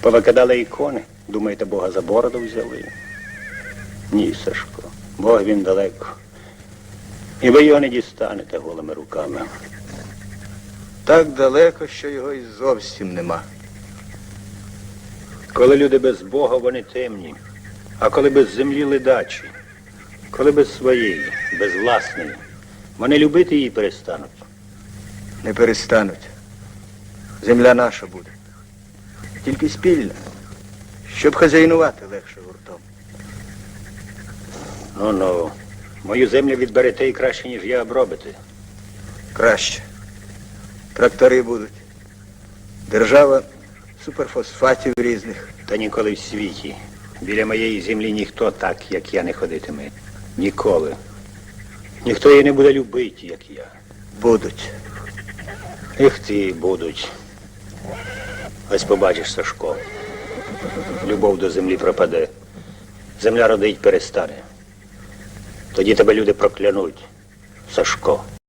Повикидали ікони. Думаєте, Бога за бороду взяли? Ні, Сашко. Бог він далеко. І ви його не дістанете голими руками. Так далеко, що його і зовсім нема. Коли люди без Бога, вони темні. А коли без землі ледачі, коли без своєї, без власної, вони любити її перестануть. Не перестануть. Земля наша буде. Тільки спільна, щоб хазяйнувати легше гуртом. Ну ну, мою землю відберете і краще, ніж я обробите. Краще. Трактори будуть. Держава суперфосфатів різних. Та ніколи в світі. Біля моєї землі ніхто так, як я, не ходитиме. Ніколи. Ніхто її не буде любити, як я. Будуть. Ех ти будуть. Ось побачиш, Сашко. Любов до землі пропаде. Земля родить перестане. Тоді тебе люди проклянуть. Сашко.